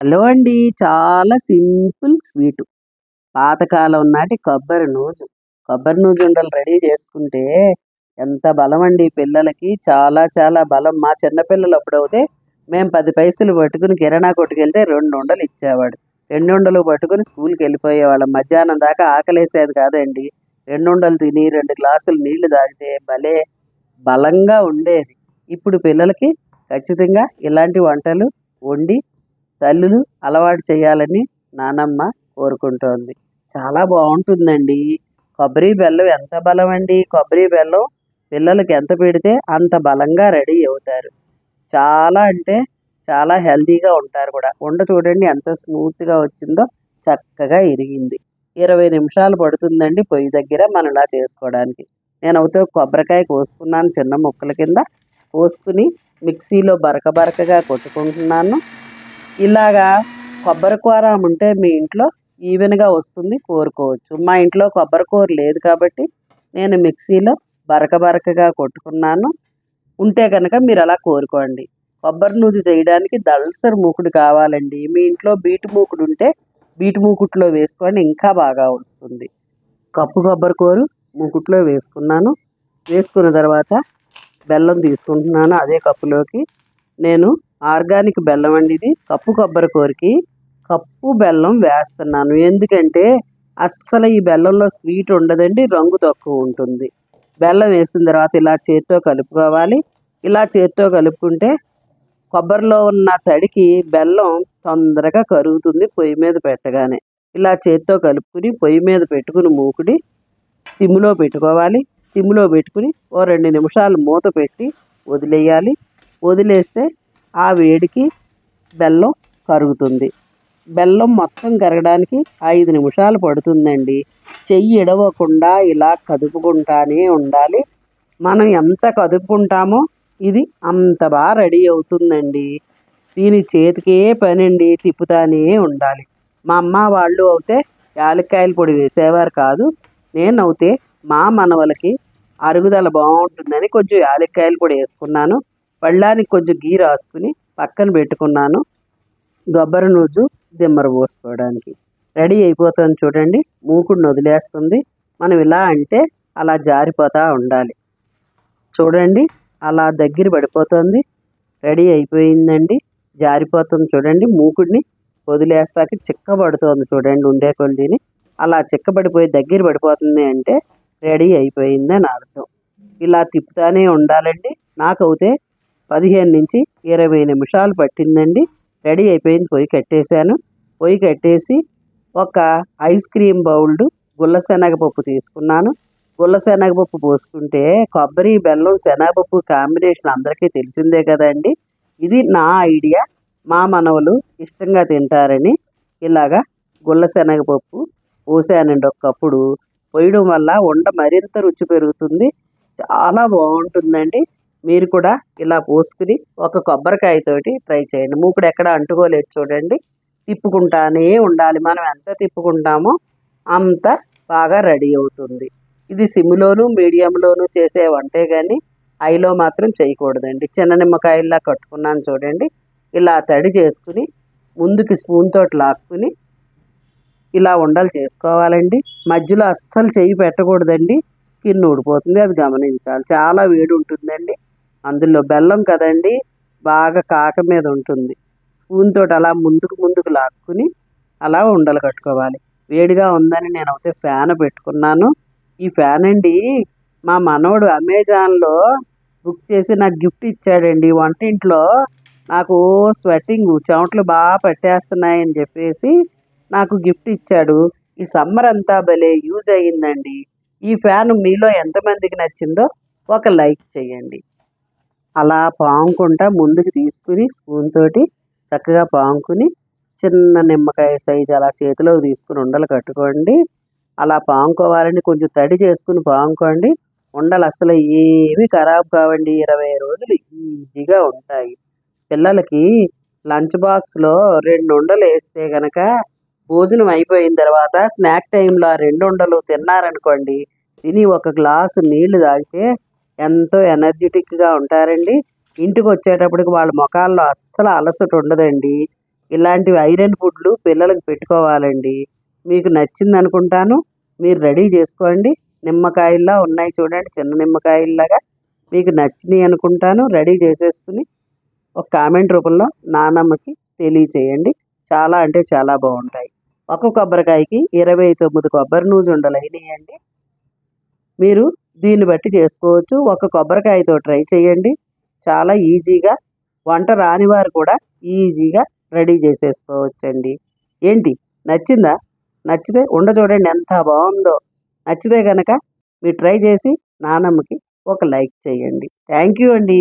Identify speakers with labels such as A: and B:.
A: Hello అండి. చాలా simple sweet. పాతకాలం నాటి కొబ్బరి నూజు. కొబ్బరి నూజు ఉండలు రెడీ చేసుకుంటే ఎంత బలం అండి పిల్లలకి. చాలా చాలా బలం. మా చిన్నపిల్లలు అప్పుడైతే మేము పది పైసలు పట్టుకుని కిరాణా కొట్టుకెళ్తే రెండు ఉండలు ఇచ్చేవాడు. రెండు ఉండలు పట్టుకుని స్కూల్కి వెళ్ళిపోయేవాళ్ళం. మధ్యాహ్నం దాకా ఆకలేసేది కాదండి. రెండు ఉండలు తిని రెండు గ్లాసులు నీళ్ళు తాగితే భలే బలంగా ఉండేది. ఇప్పుడు పిల్లలకి ఖచ్చితంగా ఇలాంటి వంటలు వండి తల్లులు అలవాటు చేయాలని నానమ్మ కోరుకుంటోంది. చాలా బాగుంటుందండి. కొబ్బరి బెల్లం ఎంత బలం అండి కొబ్బరి బెల్లం పిల్లలకి ఎంత పెడితే అంత బలంగా రెడీ అవుతారు. చాలా అంటే చాలా హెల్తీగా ఉంటారు కూడా. ఉండ చూడండి ఎంత స్మూత్గా వచ్చిందో చక్కగా ఇరిగింది. ఇరవై నిమిషాలు పడుతుందండి పొయ్యి దగ్గర మనం ఇలా చేసుకోవడానికి. నేను అవుతే కొబ్బరికాయ కోసుకున్నాను చిన్న ముక్కల కింద. కోసుకుని మిక్సీలో బరక బరకగా కొట్టుకుంటున్నాను. ఇలాగా కొబ్బరి కూర ఉంటే మీ ఇంట్లో ఈవెన్గా వస్తుంది కోరుకోవచ్చు. మా ఇంట్లో కొబ్బరి కూర లేదు కాబట్టి నేను మిక్సీలో బరక బరకగా కొట్టుకున్నాను. ఉంటే కనుక మీరు అలా కోరుకోండి. కొబ్బరి నూజు చేయడానికి దల్సర్ మూకుడు కావాలండి. మీ ఇంట్లో బీటు మూకుడు ఉంటే బీటు మూకుట్లో వేసుకోండి ఇంకా బాగా వస్తుంది కప్పు కొబ్బరి కూర మూకుట్లో వేసుకున్నాను. వేసుకున్న తర్వాత బెల్లం తీసుకుంటున్నాను అదే కప్పులోకి. నేను ఆర్గానిక్ బెల్లం అండి ఇది. కప్పు కొబ్బరి కూరకి కప్పు బెల్లం వేస్తున్నాను. ఎందుకంటే అస్సలు ఈ బెల్లంలో స్వీట్ ఉండదండి రంగు తక్కువ ఉంటుంది. బెల్లం వేసిన తర్వాత ఇలా చేత్తో కలుపుకోవాలి. ఇలా చేత్తో కలుపుకుంటే కొబ్బరిలో ఉన్న తడికి బెల్లం తొందరగా కరుగుతుంది పొయ్యి మీద పెట్టగానే. ఇలా చేత్తో కలుపుకుని పొయ్యి మీద పెట్టుకుని మూకుడి సిమ్లో పెట్టుకోవాలి. సిమ్లో పెట్టుకుని ఓ రెండు నిమిషాలు మూత పెట్టి వదిలేయాలి. వదిలేస్తే ఆ వేడికి బెల్లం కరుగుతుంది. బెల్లం మొత్తం కరగడానికి ఐదు నిమిషాలు పడుతుందండి. చెయ్యి ఇడవకుండా ఇలా కదుపుకుంటానే ఉండాలి. మనం ఎంత కదుపుకుంటామో ఇది అంత బాగా రెడీ అవుతుందండి. దీని చేతికే పనండి తిప్పుతానే ఉండాలి. మా అమ్మ వాళ్ళు అయితే యాలక్కాయల పొడి వేసేవారు కాదు. నేనైతే మా మనవలకి అరుగుదల బాగుంటుందని కొంచెం యాలక్కాయల పొడి వేసుకున్నాను. పళ్ళానికి కొంచెం గీ రాసుకుని పక్కన పెట్టుకున్నాను. గొబ్బరి నూజు దిమ్మర పోసుకోవడానికి. రెడీ అయిపోతుంది చూడండి. మూకుడిని వదిలేస్తుంది. మనం ఇలా అంటే అలా జారిపోతూ ఉండాలి. చూడండి. అలా దగ్గర పడిపోతుంది. రెడీ అయిపోయిందండి. జారిపోతుంది చూడండి. మూకుడిని వదిలేస్తాకి చిక్కబడుతోంది చూడండి ఉండే కొద్దిని అలా చిక్కబడిపోయి దగ్గర పడిపోతుంది అంటే రెడీ అయిపోయిందని అర్థం. ఇలా తిప్పుతానే ఉండాలండి. నాకైతే పదిహేను నుంచి ఇరవై నిమిషాలు పట్టిందండి. రెడీ అయిపోయింది. పొయ్యి కట్టేశాను. పొయ్యి కట్టేసి ఒక ఐస్ క్రీమ్ బౌల్డ్ గుల్లశనగపప్పు తీసుకున్నాను. గుల్లశనగపప్పు పోసుకుంటే కొబ్బరి బెల్లం శనగపప్పు కాంబినేషన్ అందరికీ తెలిసిందే కదండి. ఇది నా ఐడియా. మా మనవలు ఇష్టంగా తింటారని ఇలాగా గుల్లశనగపప్పు పోసానండి ఒకప్పుడు. పోయడం వల్ల ఉండ మరింత రుచి పెరుగుతుంది. చాలా బాగుంటుందండి. మీరు కూడా ఇలా పోసుకుని ఒక కొబ్బరికాయతోటి ట్రై చేయండి. మూకుడు ఎక్కడ అంటుకోలేదు చూడండి. తిప్పుకుంటానే ఉండాలి. మనం ఎంత తిప్పుకుంటామో అంత బాగా రెడీ అవుతుంది. ఇది సిమ్లోను మీడియంలోను చేసే వంటే కానీ ఐలో మాత్రం చేయకూడదండి. చిన్న నిమ్మకాయల్లా కట్టుకున్నాను చూడండి. ఇలా తడి చేసుకుని ముందుకి స్పూన్ తోటి లాక్కుని ఇలా ఉండలు చేసుకోవాలండి. మధ్యలో అస్సలు చేయి పెట్టకూడదండి. స్కిన్ ఊడిపోతుంది. అది గమనించాలి. చాలా వేడి ఉంటుందండి. అందులో బెల్లం కదండి బాగా కాక మీద ఉంటుంది. స్పూన్ తోటి అలా ముందుకు ముందుకు లాక్కుని అలా ఉండలు కట్టుకోవాలి. వేడిగా ఉందని నేను అయితే ఫ్యాన్ పెట్టుకున్నాను. ఈ ఫ్యాన్ అండి మా మనవడు అమెజాన్లో బుక్ చేసి నాకు గిఫ్ట్ ఇచ్చాడండి. వంటింట్లో నాకు స్వెట్టింగ్ చెమటలు బాగా పట్టేస్తున్నాయని చెప్పేసి నాకు గిఫ్ట్ ఇచ్చాడు. ఈ సమ్మర్ అంతా భలే యూజ్ అయ్యిందండి. ఈ ఫ్యాన్ మీలో ఎంతమందికి నచ్చిందో ఒక లైక్ చేయండి. అలా పాముకుంటా ముందుకు తీసుకుని స్పూన్ తోటి చక్కగా పాముకుని చిన్న నిమ్మకాయ సైజు అలా చేతిలోకి తీసుకుని ఉండలు కట్టుకోండి. అలా పాముకోవాలని కొంచెం తడి చేసుకుని పాముకోండి. ఉండలు అసలు ఏమీ ఖరాబ్ కావండి. ఇరవై రోజులు ఈజీగా ఉంటాయి. పిల్లలకి లంచ్ బాక్స్లో రెండు ఉండలు వేస్తే కనుక భోజనం అయిపోయిన తర్వాత స్నాక్ టైంలో ఆ రెండు ఉండలు తిన్నారనుకోండి తిని ఒక గ్లాసు నీళ్ళు తాగితే ఎంతో ఎనర్జెటిక్గా ఉంటారండి. ఇంటికి వచ్చేటప్పటికి వాళ్ళ ముఖాల్లో అస్సలు అలసట ఉండదండి. ఇలాంటివి ఐరన్ ఫుడ్లు పిల్లలకు పెట్టుకోవాలండి. మీకు నచ్చింది అనుకుంటాను మీరు రెడీ చేసుకోండి. నిమ్మకాయల్లా ఉన్నాయి చూడండి చిన్న నిమ్మకాయల్లాగా. మీకు నచ్చినాయి అనుకుంటాను. రెడీ చేసేసుకుని ఒక కామెంట్ రూపంలో నానమ్మకి తెలియచేయండి. చాలా అంటే చాలా బాగుంటాయి. ఒక కొబ్బరికాయకి ఇరవై తొమ్మిది కొబ్బరి నూజుండలు అయినాయండి. మీరు దీన్ని బట్టి చేసుకోవచ్చు. ఒక కొబ్బరికాయతో ట్రై చేయండి. చాలా ఈజీగా వంట రాని వారు కూడా ఈజీగా రెడీ చేసేసుకోవచ్చండి. ఏంటి? నచ్చిందా? నచ్చితే ఉండ చూడండి ఎంత బాగుందో. నచ్చితే కనుక మీరు ట్రై చేసి నానమ్మకి ఒక లైక్ చేయండి. థ్యాంక్ యూ అండి.